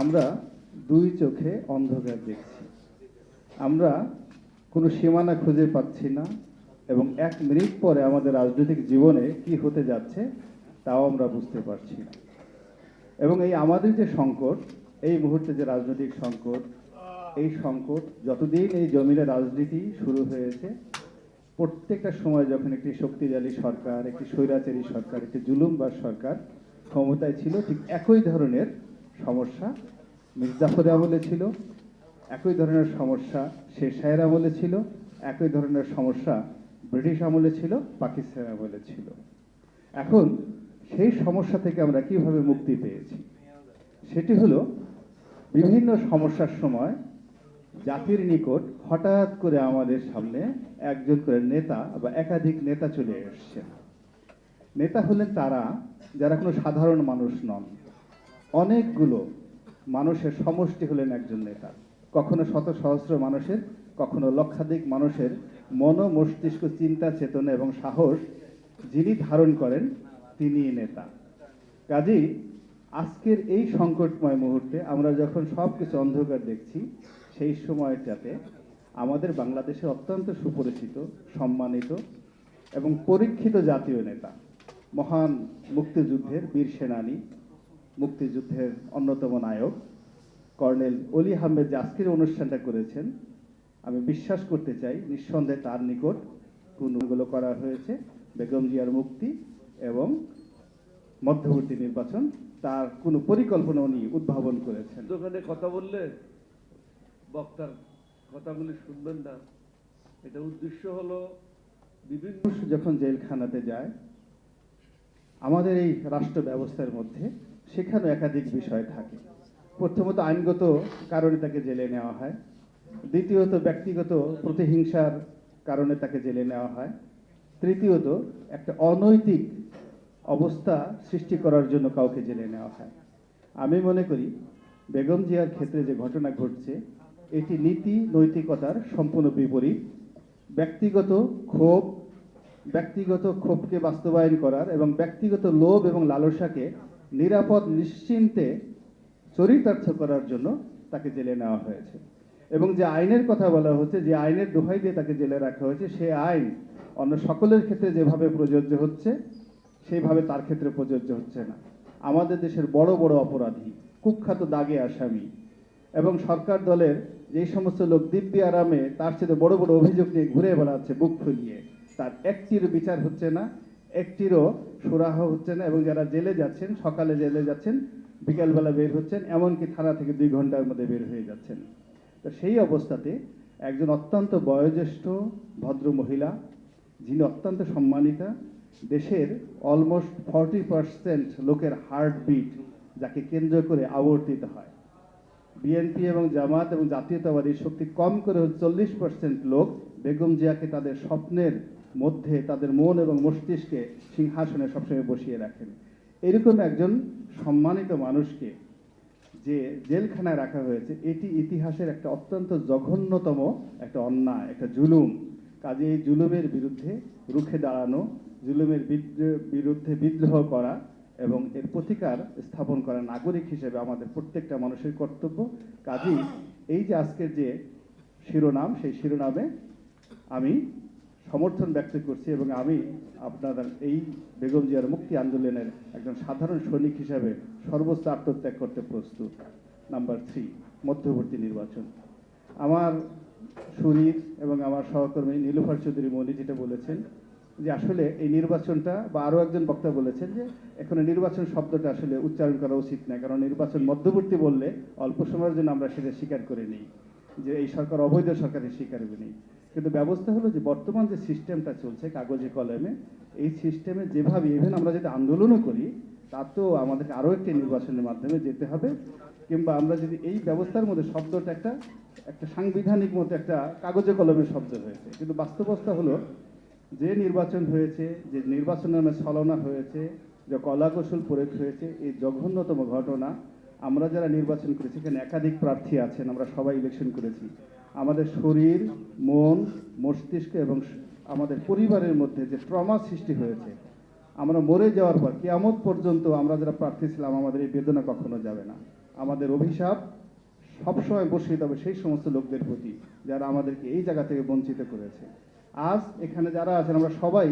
আমরা দুই চোখে অন্ধকার দেখছি। আমরা কোনো সীমানা খুঁজে পাচ্ছি না এবং এক মিনিট পরে আমাদের রাজনৈতিক জীবনে কি হতে যাচ্ছে তাও আমরা বুঝতে পারছি না। এবং এই আমাদের যে সংকট, এই মুহূর্তে যে রাজনৈতিক সংকট, এই সংকট যতদিন এই জমিনে রাজনীতি শুরু হয়েছে, প্রত্যেকটা সময় যখন একটি শক্তিশালী সরকার, একটি স্বৈরাচারী সরকার, একটি জুলুমবার সরকার ক্ষমতায় ছিল, ঠিক একই ধরনের সমস্যা। মির্জাফর আমলে ছিল। একই ধরনের সমস্যা শেখ শাহের আমলে ছিল। একই ধরনের সমস্যা ব্রিটিশ আমলে ছিল, পাকিস্তান আমলে ছিল। এখন সেই সমস্যা থেকে আমরা কীভাবে মুক্তি পেয়েছি? সেটি হলো, বিভিন্ন সমস্যার সময় জাতির নিকট হঠাৎ করে আমাদের সামনে একজন করে নেতা বা একাধিক নেতা চলে এসছে নেতা হলেন তারা যারা কোনো সাধারণ মানুষ নন। অনেকগুলো মানুষের সমষ্টি হলেন একজন নেতা। কখনো শত সহস্র মানুষের, কখনো লক্ষাধিক মানুষের মন মস্তিষ্ক চিন্তা, চেতনা এবং সাহস যিনি ধারণ করেন তিনি নেতা। কাজেই আজকের এই সংকটময় মুহূর্তে আমরা যখন সব কিছু অন্ধকার দেখছি, সেই সময়টাতে আমাদের বাংলাদেশের অত্যন্ত সুপরিচিত, সম্মানিত এবং পরীক্ষিত জাতীয় নেতা, মহান মুক্তিযুদ্ধের বীর সেনানী মুক্তিযুদ্ধের অন্যতম নায়ক কর্নেল অলি আহমেদ যে আজকের অনুষ্ঠানটা করেছেন আমি বিশ্বাস করতে চাই নিঃসন্দেহে তার নিকট কোনগুলো করা হয়েছে বেগম জিয়ার মুক্তি এবং মধ্যবর্তী নির্বাচন তার কোনো পরিকল্পনা উনি উদ্ভাবন করেছেন। দোকানে কথা বললে বক্তার কথাগুলি শুনবেন না। এটা উদ্দেশ্য হলো বিভিন্ন যখন জেলখানাতে যায় আমাদের এই রাষ্ট্র ব্যবস্থার মধ্যে সেখানেও একাধিক বিষয় থাকে। প্রথমত আইনগত কারণে তাকে জেলে নেওয়া হয়। দ্বিতীয়ত ব্যক্তিগত প্রতিহিংসার কারণে তাকে জেলে নেওয়া হয়। তৃতীয়ত একটা অনৈতিক অবস্থা সৃষ্টি করার জন্য কাউকে জেলে নেওয়া হয়। আমি মনে করি বেগম জিয়ার ক্ষেত্রে যে ঘটনা ঘটছে, এটি নীতি নৈতিকতার সম্পূর্ণ বিপরীত। ব্যক্তিগত ক্ষোভ, ব্যক্তিগত ক্ষোভকে বাস্তবায়ন করার এবং ব্যক্তিগত লোভ এবং লালসাকে নিরাপদ নিশ্চিন্তে চরিতার্থ করার জন্য তাকে জেলে নেওয়া হয়েছে। এবং যে আইনের কথা বলা হচ্ছে, যে আইনের দোহাই দিয়ে তাকে জেলে রাখা হয়েছে, সে আইন অন্য সকলের ক্ষেত্রে যেভাবে প্রযোজ্য হচ্ছে, সেইভাবে তার ক্ষেত্রে প্রযোজ্য হচ্ছে না। আমাদের দেশের বড় বড় অপরাধী, কুখ্যাত দাগে আসামি এবং সরকার দলের যেই সমস্ত লোক দিব্যি আরামে তার সাথে বড় বড় অভিযোগ নিয়ে ঘুরে বেড়াচ্ছে, বুক ফুলিয়ে, তার একটিরও বিচার হচ্ছে না। একটিরও সুরাহ হচ্ছে না এবং যারা জেলে যাচ্ছেন, সকালে জেলে যাচ্ছেন, বিকালবেলা বের হচ্ছেন, এমনকি থানা থেকে দুই ঘণ্টার মধ্যে বের হয়ে যাচ্ছেন। তো সেই অবস্থাতে একজন অত্যন্ত বয়োজ্যেষ্ঠ, ভদ্র মহিলা, যিনি অত্যন্ত সম্মানিতা, দেশের অলমোস্ট ফর্টি পার্সেন্ট লোকের হার্টবিট যাকে কেন্দ্র করে আবর্তিত হয়। বিএনপি এবং জামাত এবং জাতীয়তাবাদী শক্তি কম করে চল্লিশ পার্সেন্ট লোক বেগম জিয়াকে তাদের স্বপ্নের মধ্যে তাদের মন এবং মস্তিষ্কে সিংহাসনে সবসময় বসিয়ে রাখেন। এরকম একজন সম্মানিত মানুষকে যে জেলখানায় রাখা হয়েছে, এটি ইতিহাসের একটা অত্যন্ত জঘন্যতম একটা অন্যায়, একটা জুলুম। কাজে এই জুলুমের বিরুদ্ধে রুখে দাঁড়ানো, জুলুমের বিরুদ্ধে বিদ্রোহ করা এবং এর প্রতিকার স্থাপন করা নাগরিক হিসেবে আমাদের প্রত্যেকটা মানুষের কর্তব্য। কাজেই এই যে আজকের যে শিরোনাম, সেই শিরোনামে আমি সমর্থন ব্যক্ত করছি এবং আমি আপনাদের এই বেগম জিয়ার মুক্তি আন্দোলনের একজন সাধারণ সৈনিক হিসাবে সর্বোচ্চ আত্মত্যাগ করতে প্রস্তুত। নাম্বার থ্রি মধ্যবর্তী নির্বাচন। আমার সুরীর এবং আমার সহকর্মী নীলুফার চৌধুরী মনি যেটা বলেছেন যে আসলে এই নির্বাচনটা, বা আরও একজন বক্তা বলেছেন যে এখানে নির্বাচন শব্দটা আসলে উচ্চারণ করা উচিত না, কারণ নির্বাচন মধ্যবর্তী বললে অল্প সময়ের জন্য আমরা সেটা স্বীকার করে নিই যে এই সরকার অবৈধ সরকারের স্বীকার নেই কিন্তু ব্যবস্থা হলো যে বর্তমান যে সিস্টেমটা চলছে কাগজে কলমে, এই সিস্টেমে যেভাবে ইভেন আমরা যদি আন্দোলনও করি, তাতেও আমাদেরকে আরও একটি নির্বাচনের মাধ্যমে যেতে হবে। কিংবা আমরা যদি এই ব্যবস্থার মধ্যে শব্দটা একটা একটা সাংবিধানিক মতো একটা কাগজে কলমের শব্দ হয়েছে। কিন্তু বাস্তবতা হলো, যে নির্বাচন হয়েছে, যে নির্বাচনের নামে ছলনা হয়েছে, যে কলাকৌশল প্রয়োগ হয়েছে, এই জঘন্যতম ঘটনা, আমরা যারা নির্বাচন করেছি, এখানে একাধিক প্রার্থী আছেন, আমরা সবাই ইলেকশন করেছি। আমাদের শরীর, মন, মস্তিষ্ক এবং আমাদের পরিবারের মধ্যে যে ট্রমা সৃষ্টি হয়েছে, আমরা মরে যাওয়ার পর, কিয়ামত পর্যন্ত আমরা যারা প্রার্থী ছিলাম, আমাদের এই বেদনা কখনো যাবে না। আমাদের অভিশাপ সবসময় বর্ষিত হবে সেই সমস্ত লোকদের প্রতি, যারা আমাদেরকে এই জায়গা থেকে বঞ্চিত করেছে। আজ এখানে যারা আছেন, আমরা সবাই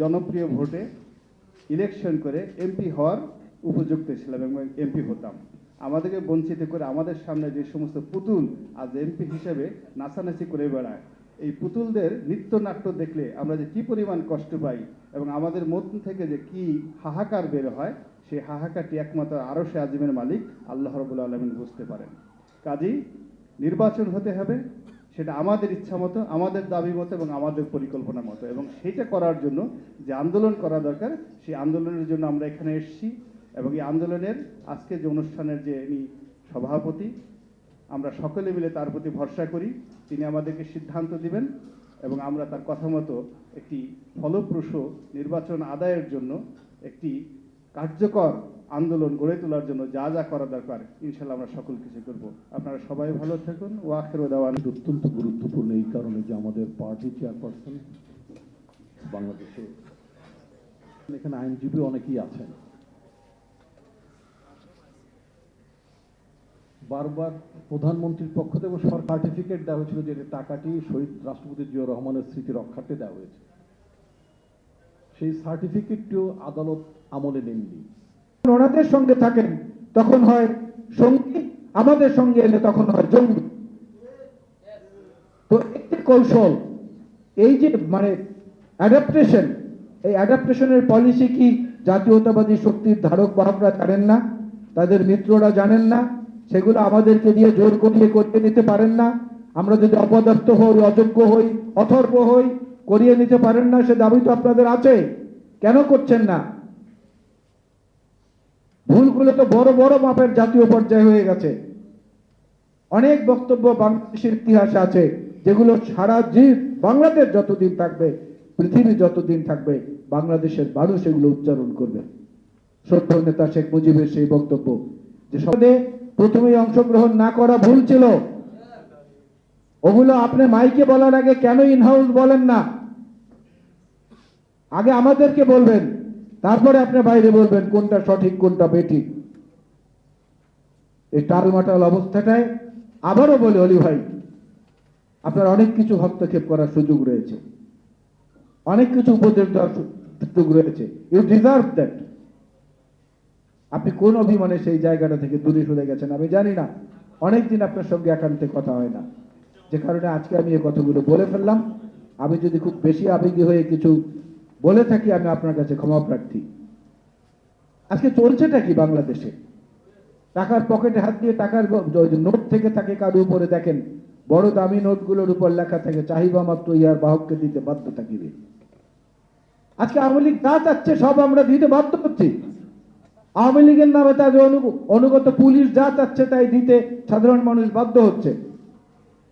জনপ্রিয় ভোটে ইলেকশন করে এমপি হওয়ার উপযুক্ত ছিলাম এবং এমপি হতাম। আমাদেরকে বঞ্চিত করে আমাদের সামনে যে সমস্ত পুতুল আজ এমপি হিসেবে নাচানাচি করে বেড়ায়, এই পুতুলদের নৃত্যনাট্য দেখলে আমরা যে কি পরিমাণ কষ্ট পাই এবং আমাদের মধ্য থেকে যে কি হাহাকার বের হয়, সেই হাহাকারটি একমাত্র আরও সে আজিমের মালিক আল্লাহ রবুল্লা আলমিন বুঝতে পারেন। কাজেই নির্বাচন হতে হবে, সেটা আমাদের ইচ্ছা মতো, আমাদের দাবি মতো এবং আমাদের পরিকল্পনা মতো। এবং সেইটা করার জন্য যে আন্দোলন করা দরকার, সেই আন্দোলনের জন্য আমরা এখানে এসেছি। এবং এই আন্দোলনের আজকে যে অনুষ্ঠানের যে ইনি সভাপতি, আমরা সকলে মিলে তার প্রতি ভরসা করি, তিনি আমাদেরকে সিদ্ধান্ত দিবেন এবং আমরা তার কথা মতো একটি ফলপ্রসূ নির্বাচন আদায়ের জন্য একটি কার্যকর আন্দোলন গড়ে তোলার জন্য যা যা করা দরকার ইনশাল্লাহ আমরা সকল কিছু করব। আপনারা সবাই ভালো থাকুন ও আখের দেওয়ান। অত্যন্ত গুরুত্বপূর্ণ এই কারণে যে আমাদের পার্টি চেয়ারপারসন বাংলাদেশে, এখানে আইনজীবী অনেকেই আছেন। বারবার প্রধানমন্ত্রীর পক্ষ থেকে সার্টিফিকেট দেওয়া হয়েছিল যে টাকাটি শহীদ রাষ্ট্রপতি জিয়া রহমানের স্মৃতি রক্ষার্থে দেওয়া হয়েছে। সেই সার্টিফিকেটটিও আদালত আমলে নেননি। ওনাদের সঙ্গে থাকেন, তখন হয় সঙ্গী, আমাদের সঙ্গে এলে তখন হয় জঙ্গি। তো একটি কৌশল, এই যে মানে অ্যাডাপ্টেশন এই অ্যাডাপ্টেশনের পলিসি কি? জাতীয়তাবাদী শক্তির ধারক বাহকরা জানেন না, তাদের মিত্ররা জানেন না সেগুলো আমাদেরকে দিয়ে জোর করিয়ে করতে নিতে পারেন না। আমরা যদি অপদার্থ হই, অযোগ্য হই, অথর্ব হই, করিয়ে নিতে পারেন না, সে দাবি তো আপনাদের আছে। কেন করছেন না? ভুলগুলো তো বড় বড় মাপের জাতীয় পর্যায়ে হয়ে গেছে। অনেক বক্তব্য বাংলাদেশের ইতিহাসে আছে, যেগুলো সারা জীব, বাংলাদেশ যতদিন থাকবে, পৃথিবী যতদিন থাকবে, বাংলাদেশের মানুষ এগুলো উচ্চারণ করবে। সত্য নেতা শেখ মুজিবের সেই বক্তব্য যে সবে প্রথমেই অংশগ্রহণ না করা ভুল ছিল। ওগুলো আপনি মাইকে বলার আগে কেন ইনহাউস বলেন না? আগে আমাদেরকে বলবেন, তারপরে আপনি বাইরে বলবেন কোনটা সঠিক, কোনটা বেঠিক। এই টালমাটাল অবস্থাটায় আবারও বলে, অলি ভাই, আপনার অনেক কিছু হস্তক্ষেপ করার সুযোগ রয়েছে। অনেক কিছু উপদেশ দেওয়ার সুযোগ রয়েছে। ইউ ডিজার্ভ দ্যাট আপনি কোন অভিমানে সেই জায়গাটা থেকে দূরে সরে গেছেন? আমি জানি না। অনেকদিন আপনার সঙ্গে একান্তে কথা হয় না। যে কারণে আজকে আমি এই কথাগুলো বলে ফেললাম। আমি যদি খুব বেশি আবেগী হয়ে কিছু বলে থাকি, আমি আপনার কাছে ক্ষমা প্রার্থী। আজকে চলছেটা কি বাংলাদেশে? টাকার পকেটে হাত দিয়ে টাকার নোট থেকে থাকে কারও উপরে দেখেন, বড় দামি নোটগুলোর উপর লেখা থাকে চাহিদা মাত্র ইয়ার বাহককে দিতে বাধ্য থাকিবে আজকে আওয়ামী লীগ যা চাচ্ছে, সব আমরা দিতে বাধ্য হচ্ছি আওয়ামী লীগের নামে তাদের অনুগত পুলিশ যা চাচ্ছে তাই দিতে সাধারণ মানুষ বাধ্য হচ্ছে।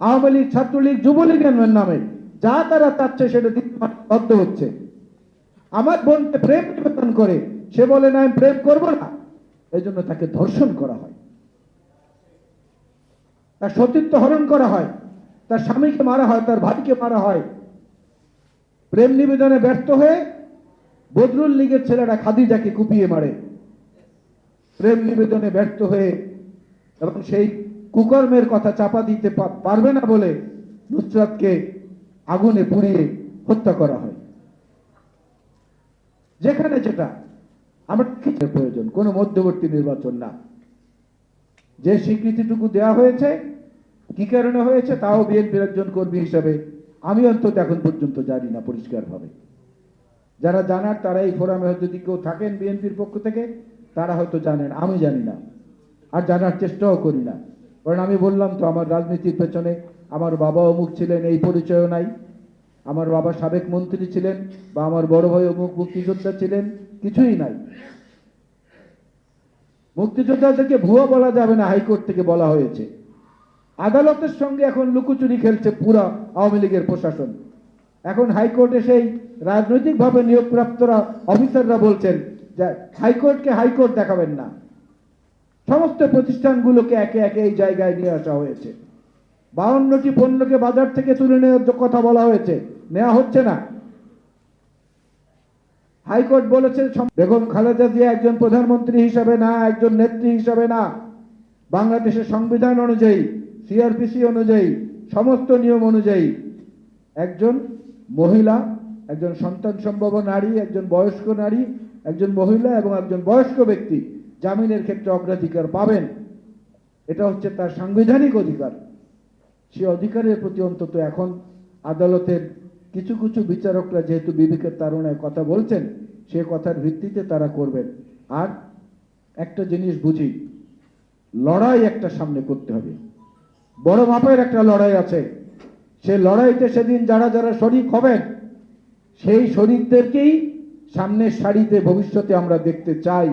আওয়ামী লীগ, ছাত্রলীগ, যুবলীগের নামে যা তারা চাচ্ছে সেটা দিতে বাধ্য হচ্ছে। আমার বোনকে প্রেম নিবেদন করে, সে বলে, না, আমি প্রেম করব না। এই জন্য তাকে ধর্ষণ করা হয়। তার সতীত্ব হরণ করা হয়। তার স্বামীকে মারা হয়, তার ভাইকে মারা হয়। প্রেম নিবেদনে ব্যর্থ হয়ে বদরুল লীগের ছেলেরা খাদিজাকে কুপিয়ে মারে। প্রেম নিবেদনে ব্যর্থ হয়ে এবং সেই কুকর্মের কথা চাপা দিতে পারবে না বলে নুসরাতকে আগুনে পুড়িয়ে হত্যা করা হয়। যেখানে যেটা আমার কিছু প্রয়োজন, কোনো মধ্যবর্তী নির্বাচন না। যে স্বীকৃতিটুকু দেওয়া হয়েছে, কি কারণে হয়েছে তাও বিএনপির একজন কর্মী হিসাবে আমি অন্তত এখন পর্যন্ত জানি না পরিষ্কারভাবে। যারা জানার তারা এই ফোরামে যদি কেউ থাকেন বিএনপির পক্ষ থেকে তারা হয়তো জানেন আমি জানি না। আর জানার চেষ্টাও করি না। কারণ আমি বললাম তো, আমার রাজনীতির পেছনে আমার বাবা অমুক ছিলেন, এই পরিচয়ও নাই। আমার বাবা সাবেক মন্ত্রী ছিলেন বা আমার বড় ভাই অমুক মুক্তিযোদ্ধা ছিলেন, কিছুই নাই। মুক্তিযোদ্ধাদেরকে ভুয়া বলা যাবে না, হাইকোর্ট থেকে বলা হয়েছে। আদালতের সঙ্গে এখন লুকোচুরি খেলছে পুরা আওয়ামী লীগের প্রশাসন। এখন হাইকোর্টে সেই রাজনৈতিকভাবে নিয়োগপ্রাপ্তরা অফিসাররা বলছেন হাইকোর্টকে হাইকোর্ট দেখাবেন না। সমস্ত প্রতিষ্ঠানগুলোকে একে একে এই জায়গায় নিয়ে আসা হয়েছে। বাউন্নটি পণ্যকে বাজার থেকে তুলে নেওয়ার কথা বলা হয়েছে, নেওয়া হচ্ছে না। হাইকোর্ট বলেছে বেগম খালেদা জিয়া একজন প্রধানমন্ত্রী হিসাবে না, একজন নেত্রী হিসাবে না। বাংলাদেশের সংবিধান অনুযায়ী সিআরপিসি অনুযায়ী, সমস্ত নিয়ম অনুযায়ী একজন মহিলা, একজন সন্তান সম্ভব নারী, একজন বয়স্ক নারী একজন মহিলা এবং একজন বয়স্ক ব্যক্তি জামিনের ক্ষেত্রে অগ্রাধিকার পাবেন। এটা হচ্ছে তার সাংবিধানিক অধিকার। সে অধিকারের প্রতি অন্তত এখন আদালতের কিছু কিছু বিচারকরা যেহেতু বিবেকের তারণায় কথা বলছেন, সে কথার ভিত্তিতে তারা করবেন। আর একটা জিনিস বুঝি, লড়াই একটা সামনে করতে হবে। বড় মাপের একটা লড়াই আছে। সে লড়াইতে সেদিন যারা যারা শরিক হবেন, সেই শরিকদেরকেই সামনের সারিতে ভবিষ্যতে আমরা দেখতে চাই।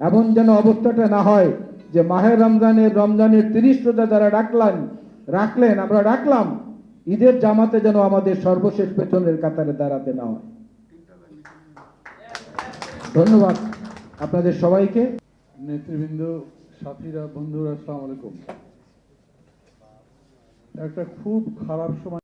এমন যেন অবস্থাটা না হয় যে মাহের রমজানের রমজানের তিরিশ রোজা যারা ডাকলেন রাখলেন, আমরা রাখলাম। ঈদের জামাতে যেন আমাদের সর্বশেষ পেছনের কাতারে দাঁড়াতে না হয়। ধন্যবাদ আপনাদের সবাইকে। নেতৃবৃন্দ, সাথীরা, বন্ধুরা, আসসালামু আলাইকুম। একটা খুব খারাপ সময়